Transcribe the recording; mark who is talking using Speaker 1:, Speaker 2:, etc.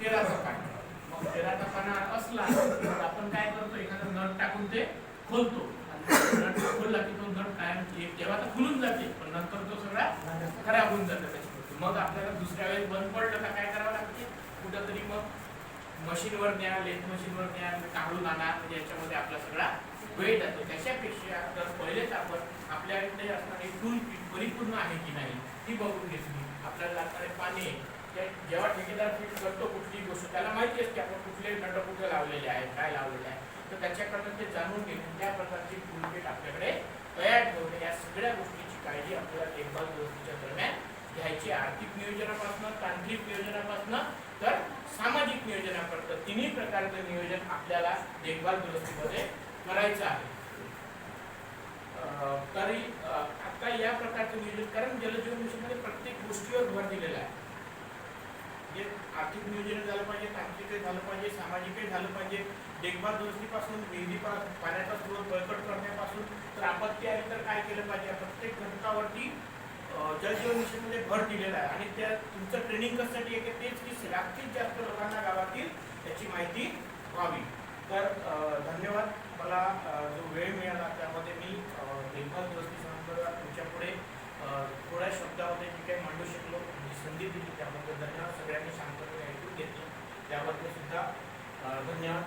Speaker 1: तेराचा पाना मग तेराचा पाना असला तर आपण काय करतो एखादा नट टाकून ते खोलतो. नट खोलला की तो नट कायम एक तेव्हा तर खुलून जाते पण नंतर तो सगळा खराब होऊन जातो मग आपल्याला दुसऱ्या वेळेस बंद पडलं तर काय करावं लागते? कुठंतरी मग मशीनवर न्या लेथ मशीनवर न्या काढून आणा. म्हणजे याच्यामध्ये आपला सगळा वेळ जातो. त्याच्यापेक्षा जर पहिलेच आपण आपल्याकडे असणारी टूल किट परिपूर्ण आहे की नाही ती बघून घेतली. आपल्याला लागणारे पाणी जेव्हा ठेकेदार फिट करतो कुठली गोष्ट त्याला माहिती असते आपण कुठले दंड कुठे लावलेले आहेत काय लावलेले आहे तर त्याच्याकडनं ते जाणून घेऊन त्या प्रकारची टूलकिट आपल्याकडे तयार ठेवणे या सगळ्या गोष्टीची काळजी आपल्याला देखभाल व्यवस्थेच्या दरम्यान घ्यायची आर्थिक नियोजनापासून तांत्रिक नियोजनापासून तर सामाजिक नियोजनापर्यंत तिन्ही प्रकारचं नियोजन आपल्याला देखभाल दुरुस्तीमध्ये करायचं आहे. तरी आता या प्रकारचं नियोजन कारण जलजीवन मिशनमध्ये प्रत्येक गोष्टीवर भर दिलेला आहे. आर्थिक नियोजन झालं पाहिजे तांत्रिकही झालं पाहिजे सामाजिकही झालं पाहिजे. देखभाल दुरुस्तीपासून विहिरी पा- पाण्याचा स्रोत बळकट करण्यापासून तर आपत्ती आली तर काय केलं पाहिजे? प्रत्येक घटकावरती जलजीवन मिशनमध्ये भर दिलेला आहे. आणि त्या तुमचं ट्रेनिंग कशासाठी आहे? की तेच की जास्तीत जास्त लोकांना गावातील त्याची माहिती व्हावी. तर त्याबद्दल धन्यवाद. सगळ्यांनी शांतपणे ऐकून घेतली. त्याबद्दल सुद्धा धन्यवाद.